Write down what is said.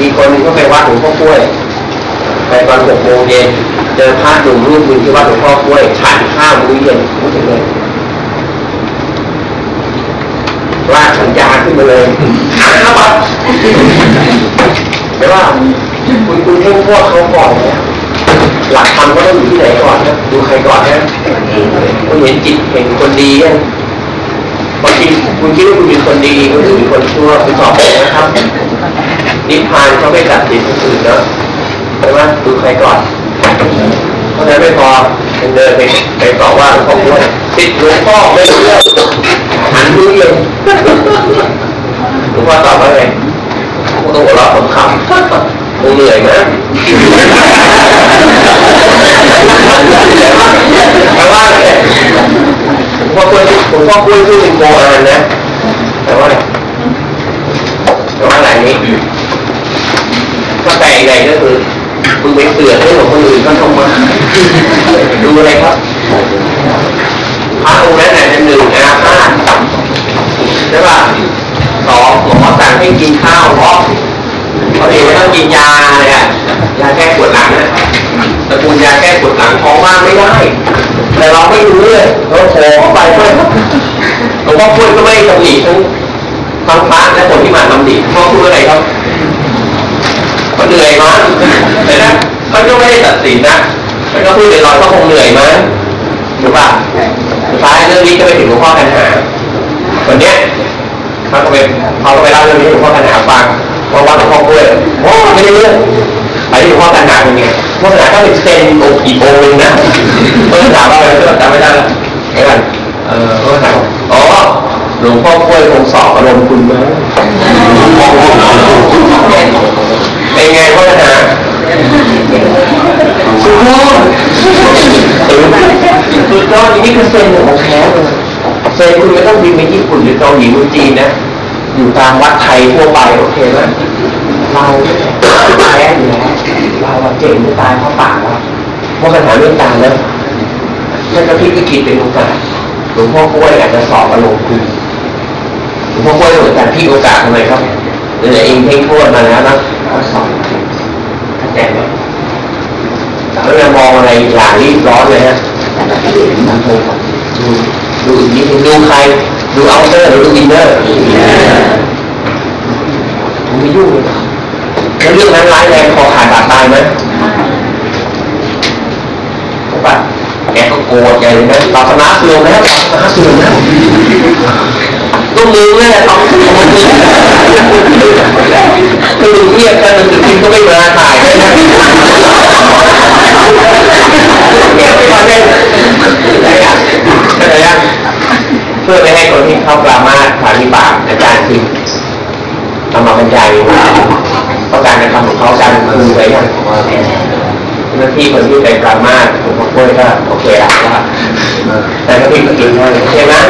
มีคนนึงก็ไปวัดหลวงพ่อกล้วย ไปตอนหกโมงเย็นเจอพระหนุ่มรูปหนึงที่วัดหลวงพ่อกล้วยฉันข้าวมื้อเย็นรู้สึกเลยลากสัญญาขึ้นมาเลยหาบัตรไม่ว่าคุณคุณเพ่งพวกเขาก่อนเนี่ยหลักธรรมก็ต้องอยู่ที่ไหนก่อนนะดูใครก่อนนะคุณเห็นจิตเห็นคนดียังบางทีคุณคิดว่าคุณเป็นคนดีคุณถึงเป็นคนชั่วคุณตอบเลยนะครับ นิพพานเขาไม่ตัดสินคนอื่นเนาะใช่ไหมดูใครก่อนเพราะฉะนั้นไม่พอเดินไปไปต่อว่าหลวงพ่อด้วยติดหลวงพ่อไม่รู้เรื่องหันมือเลยหลวงพ่อตอบว่าไงพวกต้องหัวเราะผมคำคงเหนื่อยนะแต่ว่าเนี่ยหลวงพ่อคุยหลวงพ่อคุยชื่อเป็นโกอานนะแต่ว่าแต่ว่าอะไรนี้ ก็แปลยังไงก็คือมึงไปเสือกให้ของคนอื่นก็ต้องมาดูอะไรครับพระองค์นั้นน่ะหนึ่งอาฆาตใช่ป่ะสองหมอสั่งให้กินข้าวเพราะเขาเองไม่ต้องกินยาเลยอะยาแก้ปวดหลังนะตระกูลยาแก้ปวดหลังท้องว่างไม่ได้ แต่เราไม่รู้เลยเราโผล่เข้าไปด้วยหลวงพ่อพูดก็ไม่ตำหนิทั้งทั้งพระและคนที่มาตำหนิพ่อพูดอะไรครับ มันเหนื่อยมั้งนะมันก็ไม่ได้ตัดสินนะมันก็พูดลอยๆก็คงเหนื่อยมั้งถูกป่ะสุดท้ายเรื่องนี้ก็ไปถึงหลวงพ่อกันหาคนเนี้ยเขาก็ไปเขาก็ไปเล่าเรื่องนี้หลวงพ่อกันหาฟังว่าว่าหลวงพ่อกล้วยโอ้ไม่ได้เรื่องไปที่หลวงพ่อกันหาเป็นไงหลวงพ่อกันหาก็เป็นเซนโออีกองค์นึงนะเออถามว่าอะไรก็จำไม่ได้และไอ้กันเออเขาถามอ๋อหลวงพ่อกล้วยคงสอบอารมณ์ สุดยอดนี่คือเซนของแท้เลยเซนคุณไม่ต้องบินไปญี่ปุ่นหรือเกาหลีหรือจีนนะ อยู่ตามวัดไทยทั่วไปโอเคไหมเราแพ้อยู่แล้วเราเก่งจะตายเพราะปากเราเพราะปัญหาเรื่องการแล้วถ้าจะพลิกวิกฤตเป็นโอกาสหลวงพ่อกล้วยอาจจะสอบอารมณ์คุณหลวงพ่อกล้วยเหมือนกันพลิกโอกาสทำไมครับเดี๋ยวเองเพ่งโทษมาแล้วนะสอบเข้าใจไหมแล้วจะม องอะไรอย่างรีบร้อนเลยฮะดูดูดูใคร ดูเอาเตอร์หรือดูอินเนอร์ผมไม่ยุ่งเลยแล้วเรื่องนั้นร้ายแรงคอขาดบาดตายไหมใช่ปะแกก็โกรธใหญ่เลยนะศาสนาเสื่อมแล้วศาสนาเสื่อมแล้วก็มือแม่ทำมือคือ ความาบรรยายว่าต้องการจะทำของเขาการคือไว้ยังหน้าที่คนที่เปปรามาผมก็คุยก็โอเคละว่าแต่ก็พี่ก็กินให้ใช่ไหมน่ารักไหมเออกินกันไปแล้วว่าปัญหาเก่งไหม